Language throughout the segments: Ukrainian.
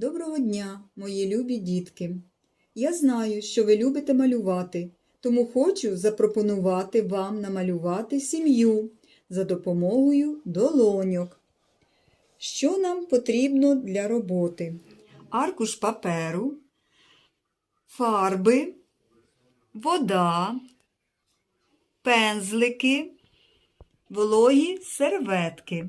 Доброго дня, мої любі дітки! Я знаю, що ви любите малювати, тому хочу запропонувати вам намалювати сім'ю за допомогою долоньок. Що нам потрібно для роботи? Аркуш паперу, фарби, вода, пензлики, вологі серветки.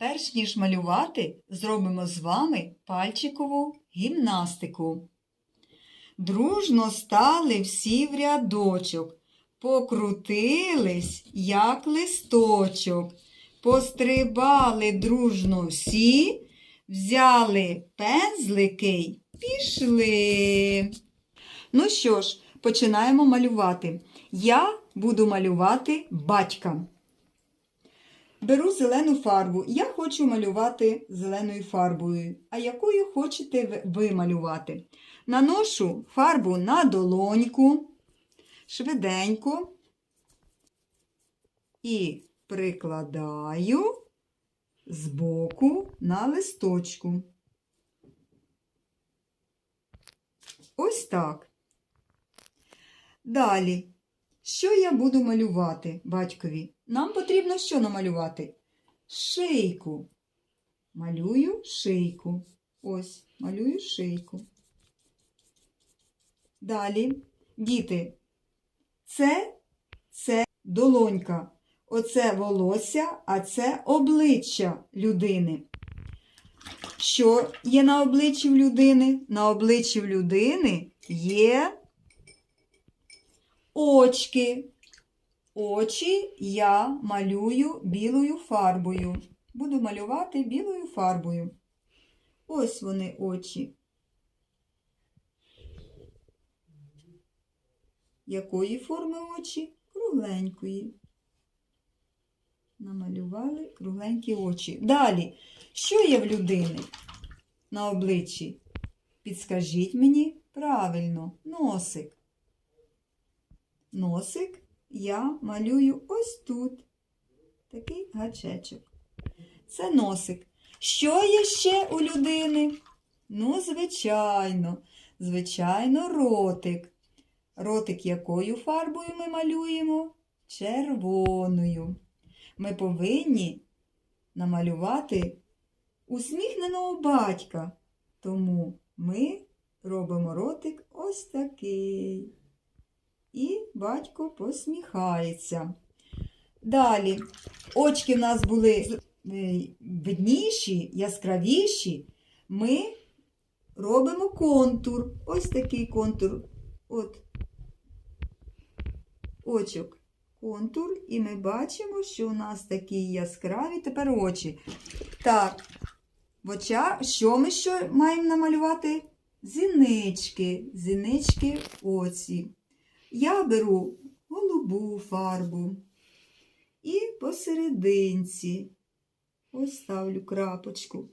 Перш ніж малювати, зробимо з вами пальчикову гімнастику. Дружно стали всі в рядочок, покрутились, як листочок, пострибали дружно всі, взяли пензлики й пішли. Ну що ж, починаємо малювати. Я буду малювати батька. Беру зелену фарбу. Я хочу малювати зеленою фарбою. А якою хочете ви- малювати? Наношу фарбу на долоньку, швиденько і прикладаю збоку на листочку. Ось так. Далі. Що я буду малювати батькові? Нам потрібно що намалювати? Шийку. Малюю шийку. Ось, малюю шийку. Далі, діти, це, це долонька. Оце волосся, а це обличчя людини. Що є на обличчі в людини? На обличчі в людини є очки. Очі я малюю білою фарбою. Буду малювати білою фарбою. Ось вони очі. Якої форми очі? Кругленької. Намалювали кругленькі очі. Далі, що є в людини на обличчі? Підскажіть мені правильно, носик. Носик я малюю ось тут. Такий гачечок. Це носик. Що є ще у людини? Ну, звичайно, звичайно, ротик. Ротик якою фарбою ми малюємо? Червоною. Ми повинні намалювати усміхненого батька. Тому ми робимо ротик ось такий. І батько посміхається. Далі, очки в нас були е, видніші, яскравіші. Ми робимо контур. Ось такий контур. От очок. Контур, і ми бачимо, що у нас такі яскраві тепер очі. Так, в очах, що ми що маємо намалювати? Зінички, зінички оці. Я беру голубу фарбу і посерединці ось ставлю крапочку.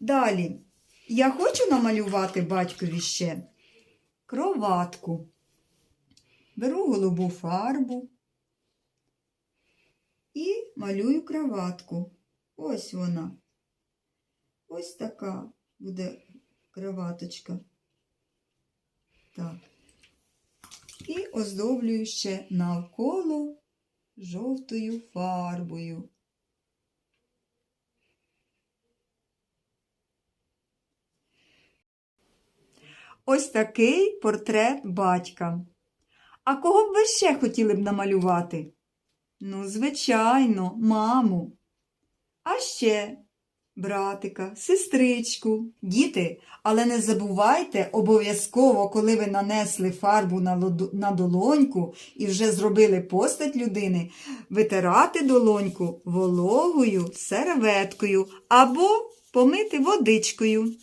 Далі я хочу намалювати батькові ще кроватку. Беру голубу фарбу і малюю кроватку. Ось вона. Ось така буде кроваточка. Так. І оздоблюю ще навколо жовтою фарбою. Ось такий портрет батька. А кого б ви ще хотіли б намалювати? Ну, звичайно, маму. А ще братика, сестричку. Діти, але не забувайте обов'язково, коли ви нанесли фарбу на, долоньку і вже зробили постать людини, витирати долоньку вологою серветкою або помити водичкою.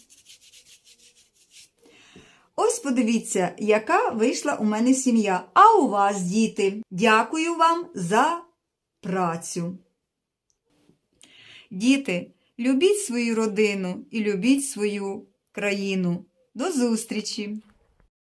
Ось подивіться, яка вийшла у мене сім'я. А у вас, діти, дякую вам за працю. Діти, любіть свою родину і любіть свою країну. До зустрічі!